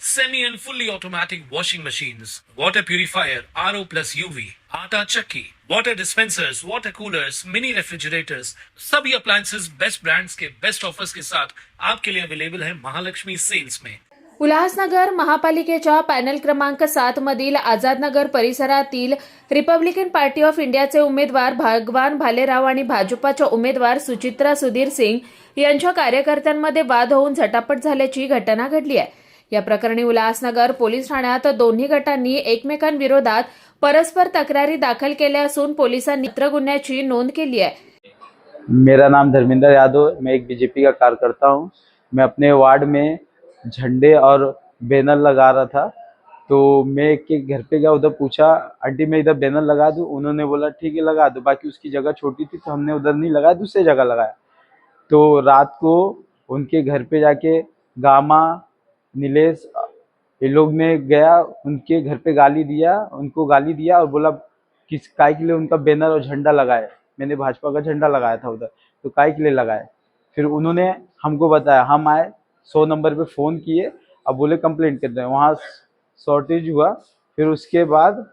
semi and fully automatic washing machines, water purifier, RO plus UV, आटा चक्की, water dispensers, water coolers, mini refrigerators, सभी appliances best brands के best offers के साथ आपके लिए अवेलेबल है महालक्ष्मी सेल्स में उल्हासनगर महापालिकेच्या पॅनल क्रमांक सात मधील आझादनगर परिसरातील रिपब्लिकन पार्टी ऑफ इंडियाचे उमेदवार भगवान भालेराव आणि भाजपाच्या उमेदवार सुचित्रा सुधीर सिंग यांच्या कार्यकर्त्यांमध्ये वाद होऊन झटापट झाल्याची घटना घडली आहे. या प्रकरणी उल्हासनगर पोलीस ठाण्यात दोन्ही गटांनी एकमेकांविरोधात परस्पर तक्रारी दाखल केल्या असून पोलिसांनी मित्र गुन्ह्याची नोंद केली आहे. मेरा नाम धर्मेंद्र यादव मैं एक बीजेपी का कार्यकर्ता हूँ। मैं अपने वार्ड में झंडे और बैनर लगा रहा था। तो मैं एक के घर पे गया उधर पूछा आंटी मैं इधर बैनर लगा दूँ? उन्होंने बोला ठीक है लगा दो। बाकी उसकी जगह छोटी थी तो हमने उधर नहीं लगाया दूसरी जगह लगाया। तो रात को उनके घर पे जाके गामा नीलेश, ये लोग ने गया, उनके घर पे गाली दिया, उनको गाली दिया और बोला, किस काय के लिए उनका बैनर और झंडा लगाए? मैंने भाजपा का झंडा लगाया था उधर तो काय के लिए लगाए? फिर उन्होंने हमको बताया, हम आए, सौ नंबर पे फ़ोन किए, अब बोले कंप्लेंट कर रहे हैं वहाँ शॉर्टेज हुआ, फिर उसके बाद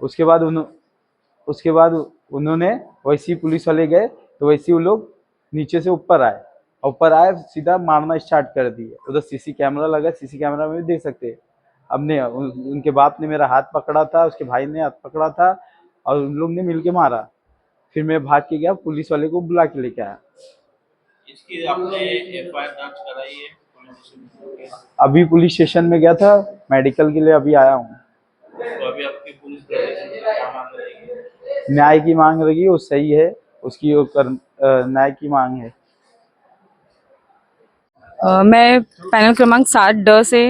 उसके बाद उन्हों, उसके बाद उन्होंने वैसे पुलिस वाले गए तो वैसे वो लोग नीचे से ऊपर आए। और ऊपर आए सीधा मारना स्टार्ट कर दिए। उधर सीसी कैमरा लगा सीसी कैमरा में भी देख सकते हैं। हमने उन, उनके बाप ने मेरा हाथ पकड़ा था उसके भाई ने हाथ पकड़ा था और उन लोग ने मिलके मारा। फिर मैं भाग के गया पुलिस वाले को बुला के लेके आया। इसकी आपने दर्ज कराई है? अभी पुलिस स्टेशन में गया था मेडिकल के लिए अभी आया हूँ। तो अभी आपकी पुलिस है? न्याय की मांग रही वो सही है। उसकी वो कर न्याय की मांग है। मैं पैनल क्रमांक सात ड से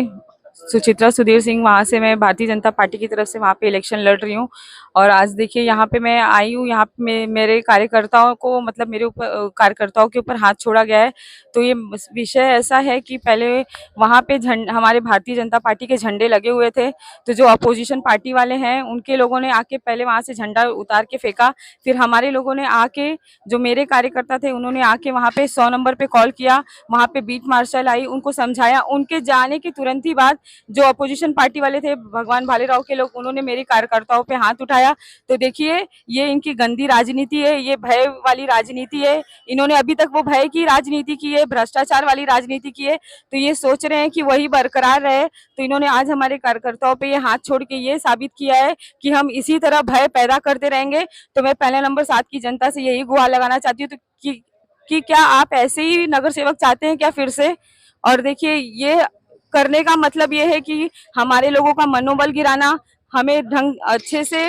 सुचित्रा, सुधीर सिंह, वहाँ से मैं भारतीय जनता पार्टी की तरफ़ से वहाँ पे इलेक्शन लड़ रही हूँ। और आज देखिए, यहाँ पे मैं आई हूँ, यहाँ पे मेरे कार्यकर्ताओं को मतलब मेरे ऊपर कार्यकर्ताओं के ऊपर हाथ छोड़ा गया है। तो ये विषय ऐसा है कि पहले वहाँ पे झंड हमारे भारतीय जनता पार्टी के झंडे लगे हुए थे। तो जो अपोजिशन पार्टी वाले हैं, उनके लोगों ने आके पहले वहाँ से झंडा उतार के फेंका। फिर हमारे लोगों ने आके, जो मेरे कार्यकर्ता थे, उन्होंने आके वहाँ पे सौ नंबर पे कॉल किया। वहाँ पे बीट मार्शल आई, उनको समझाया। उनके जाने के तुरंत ही बाद जो अपोजिशन पार्टी वाले थे, भगवान भालेराव के लोग, उन्होंने मेरे कार्यकर्ताओं पे हाथ उठाया। तो देखिए, ये इनकी गंदी राजनीति है, ये भय वाली राजनीति है। इन्होंने अभी तक वो भय की राजनीति की है, भ्रष्टाचार वाली राजनीति की है। तो ये सोच रहे हैं कि वही बरकरार रहे। तो इन्होंने आज हमारे कार्यकर्ताओं पर ये हाथ छोड़ के ये साबित किया है कि हम इसी तरह भय पैदा करते रहेंगे। तो मैं पहले नंबर सात की जनता से यही गुहार लगाना चाहती हूँ तो कि कि क्या आप ऐसे ही नगर सेवक चाहते हैं क्या फिर से? और देखिए, ये करने का मतलब ये है कि हमारे लोगों का मनोबल गिराना हमें ढंग अच्छे से,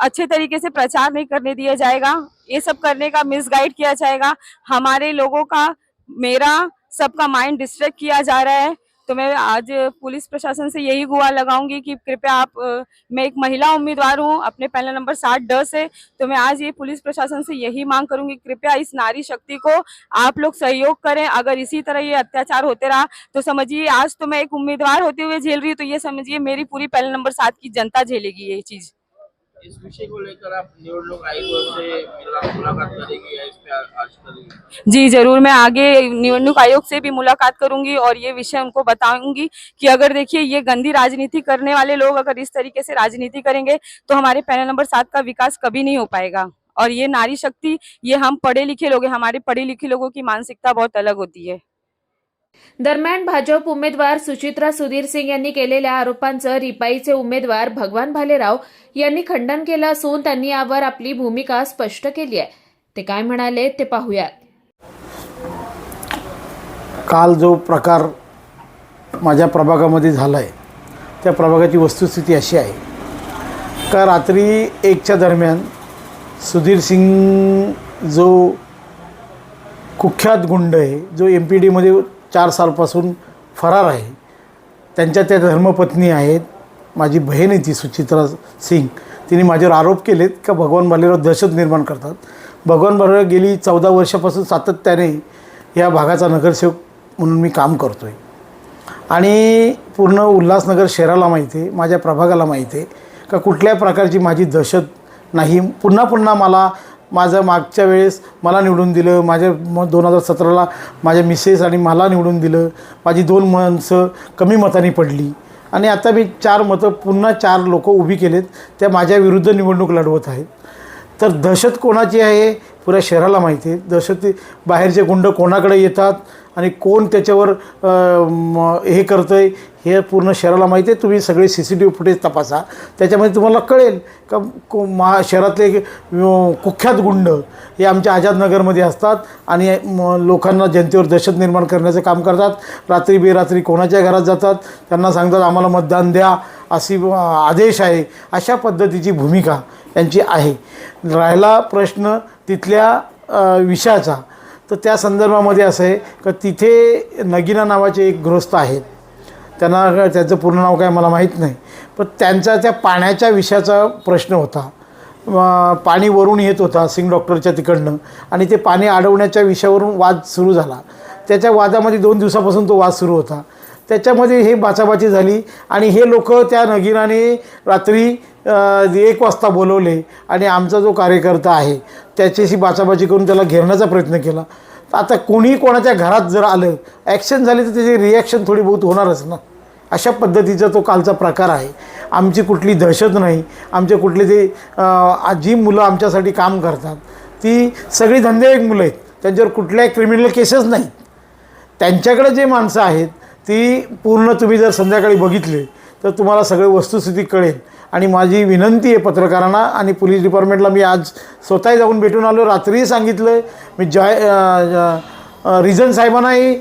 अच्छे तरीके से प्रचार नहीं करने दिया जाएगा। ये सब करने का मिसगाइड किया जाएगा। हमारे लोगों का, मेरा सबका माइंड डिस्ट्रैक्ट किया जा रहा है। तो मैं आज पुलिस प्रशासन से यही गुहार लगाऊँगी कि कृपया आप मैं एक महिला उम्मीदवार हूँ, अपने पहले नंबर सात ड से तो मैं आज ये पुलिस प्रशासन से यही मांग करूँगी, कृपया इस नारी शक्ति को आप लोग सहयोग करें, अगर इसी तरह ये अत्याचार होते रहा तो समझिए, आज तो मैं एक उम्मीदवार होते हुए झेल रही हूँ तो ये समझिए मेरी पूरी पहले नंबर सात की जनता झेलेगी ये चीज़। इस विषय को लेकर आप निवडणूक आयोग से मिला- मुलाकात करेंगे या इस पे आज करेंगे? जी, ज़रूर। मैं आगे निवडणूक आयोग से भी मुलाकात करूँगी और ये विषय उनको बताऊँगी कि अगर देखिए ये गंदी राजनीति करने वाले लोग अगर इस तरीके से राजनीति करेंगे तो हमारे पैनल नंबर सात का विकास कभी नहीं हो पाएगा। और ये नारी शक्ति, ये हम पढ़े लिखे लोग हैं, हमारे पढ़े लिखे लोगों की मानसिकता बहुत अलग होती है। दरम्यान भाजप उमेदवार सुचित्रा सुधीर सिंग यांनी केलेल्या आरोपांचं रिपाईचे उमेदवार भगवान भालेराव यांनी खंडन केलं असून त्यांनी यावर आपली भूमिका स्पष्ट केली आहे. ते काय म्हणाले ते पाहूयात. काल जो प्रकार माझ्या प्रभागामध्ये झाला आहे त्या प्रभागाची वस्तुस्थिती अशी आहे. का रात्री एकच्या दरम्यान सुधीर सिंग जो कुख्यात गुंड आहे जो एम पी डीमध्ये चार सालपासून फरार आहे. त्यांच्या त्या धर्मपत्नी आहेत. माझी बहीण आहे ती सुचित्रा सिंग. तिने माझ्यावर आरोप केलेत का भगवान भालेराव दहशत निर्माण करतात. भगवान भालेराव गेली चौदा वर्षापासून सातत्याने या भागाचा नगरसेवक म्हणून मी काम करतो आहे आणि पूर्ण उल्हासनगर शहराला माहिती आहे माझ्या प्रभागाला माहिती आहे का कुठल्या प्रकारची माझी दहशत नाही. पुन्हा पुन्हा मला माझं मागच्या वेळेस मला निवडून दिलं माझ्या म दोन हजार सतराला माझ्या मिसेस आणि मला निवडून दिलं माझी दोन माणसं कमी मताने पडली. आणि आता मी चार मतं पुन्हा चार लोक उभी केलेत त्या माझ्या विरुद्ध निवडणूक लढवत आहेत. तर दहशत कोणाची आहे पुऱ्या शहराला माहिती आहे. दहशत बाहेरचे गुंड कोणाकडे येतात आणि कोण त्याच्यावर हे करतं आहे हे पूर्ण शहराला माहिती आहे. तुम्ही सगळे C C T V footage तपासा. त्याच्यामध्ये तुम्हाला कळेल का को मा शहरातले कुख्यात गुंड हे आमच्या आझादनगरमध्ये असतात आणि लोकांना जनतेवर दहशत निर्माण करण्याचं काम करतात. रात्री बेरात्री कोणाच्या घरात जातात. त्यांना सांगतात आम्हाला मतदान द्या. अशी आदेश आहे. अशा पद्धतीची भूमिका यांची आहे. राहिला प्रश्न तिथल्या विषयाचा. तर त्या संदर्भामध्ये असं आहे का तिथे नगिना नावाचे एक गृहस्थ आहेत. त्यांना त्याचं पूर्ण नाव काय मला माहीत नाही. पण त्यांचा त्या पाण्याच्या विषयाचा प्रश्न होता. पाणी वरून येत होता सिंग डॉक्टरच्या तिकडनं. आणि ते पाणी अडवण्याच्या विषयावरून वाद सुरू झाला. त्याच्या वादामध्ये दोन दिवसापासून तो वाद सुरू होता. त्याच्यामध्ये हे बाचाबाची झाली आणि हे लोक त्या नगिराने रात्री एक वाजता बोलवले आणि आमचा जो कार्यकर्ता आहे त्याच्याशी बाचाबाची करून त्याला घेरण्याचा प्रयत्न केला. तर आता कोणी कोणाच्या घरात जर आलं ॲक्शन झाली तर त्याची रिॲक्शन थोडी बहुत होणारच ना. अशा पद्धतीचा तो कालचा प्रकार आहे. आमची कुठली दहशत नाही. आमचे कुठले ते जी मुलं आमच्यासाठी काम करतात ती सगळी धंदेवाईक मुलं आहेत. त्यांच्यावर कुठल्याही क्रिमिनल केसेस नाहीत. त्यांच्याकडे जे माणसं आहेत ती पूर्ण तुम्ही जर संध्याकाळी बघितले तर तुम्हाला सगळे वस्तुस्थिती कळेल. आणि माझी विनंती आहे पत्रकारांना आणि पोलीस डिपार्टमेंटला मी आज स्वतःही जाऊन भेटून आलो. रात्रीही सांगितलं मी जॉय रिझन साहेबांनाही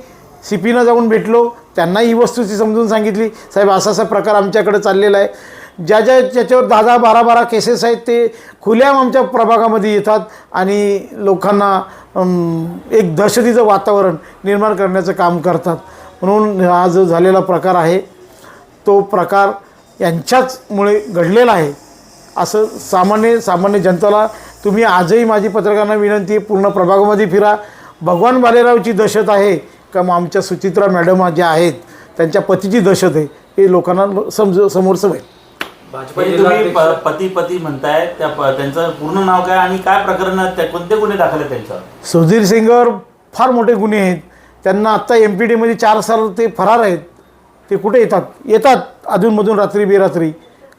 सी पीनं जाऊन भेटलो. त्यांनाही ही वस्तूची समजून सांगितली. साहेब असा असा प्रकार आमच्याकडे चाललेला आहे. ज्या ज्या ज्याच्यावर दहा दहा बारा बारा केसेस आहेत ते खुल्याम आमच्या प्रभागामध्ये येतात आणि लोकांना एक दहशतीचं वातावरण निर्माण करण्याचं काम करतात. म्हणून हा जो झालेला प्रकार आहे तो प्रकार यांच्याचमुळे घडलेला आहे. असं सामान्य सामान्य जनतेला तुम्ही आजही माझी पत्रकारांना विनंती आहे पूर्ण प्रभागामध्ये फिरा. भगवान बालेरावची दहशत आहे. का मग आमच्या सुचित्रा मॅडम ज्या आहेत त्यांच्या पतीची दहशत आहे हे लोकांना समज समोर समजेल हे तुम्ही प- पती पती म्हणताय त्या प- त्यांचं पूर्ण नाव काय आणि काय प्रकरण त्या कोणते गुन्हे दाखल आहेत त्यांच्यावर? सुधीर सिंगवर फार मोठे गुन्हे आहेत. त्यांना आत्ता एम पी डीमध्ये चार साल ते फरार आहेत. ते कुठे येतात? येतात अधूनमधून रात्री बेरात्री.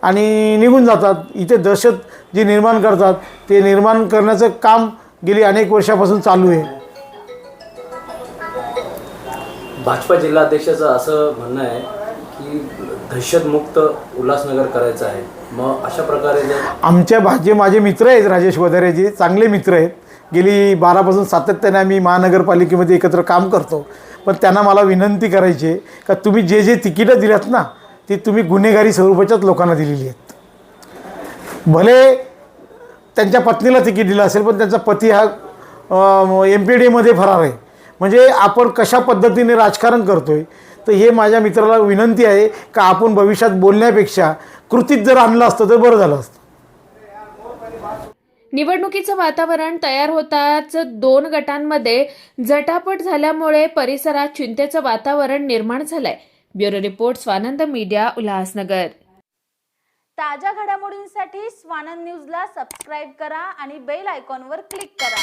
आणि निघून जातात. इथे दहशत जी निर्माण करतात ते निर्माण करण्याचं काम गेली अनेक वर्षापासून चालू आहे. भाजपा जिल्हाध्यक्षाचं असं म्हणणं आहे की दहशतमुक्त उल्हासनगर करायचं आहे. मग अशा प्रकारे जर आमच्या भाजी माझे मित्र आहेत राजेश वधारेजी. चांगले मित्र आहेत. गेली बारापासून सातत्याने आम्ही महानगरपालिकेमध्ये एकत्र काम करतो. पण त्यांना मला विनंती करायची आहे का तुम्ही जे जे तिकीटं दिल्यात ना ती तुम्ही गुन्हेगारी स्वरूपाच्याच लोकांना दिलेली आहेत. भले त्यांच्या पत्नीला तिकीट दिलं असेल पण त्यांचा पती हा एम पी डीमध्ये फरार आहे. म्हणजे आपण कशा पद्धतीने राजकारण करतो आहे तर हे माझ्या मित्राला विनंती आहे का आपण भविष्यात बोलण्यापेक्षा कृतीत जर आणलं असतं तर बरं झालं असतं. निवडणुकीचं वातावरण तयार होताच दोन गटांमध्ये झटापट झाल्यामुळे परिसरात चिंतेचं वातावरण निर्माण झालंय. Bureau report Swanand media Ulhasnagar. ताज्या घडामोडींसाठी स्वानंद न्यूजला सबस्क्राईब करा आणि बेल आयकॉनवर क्लिक करा.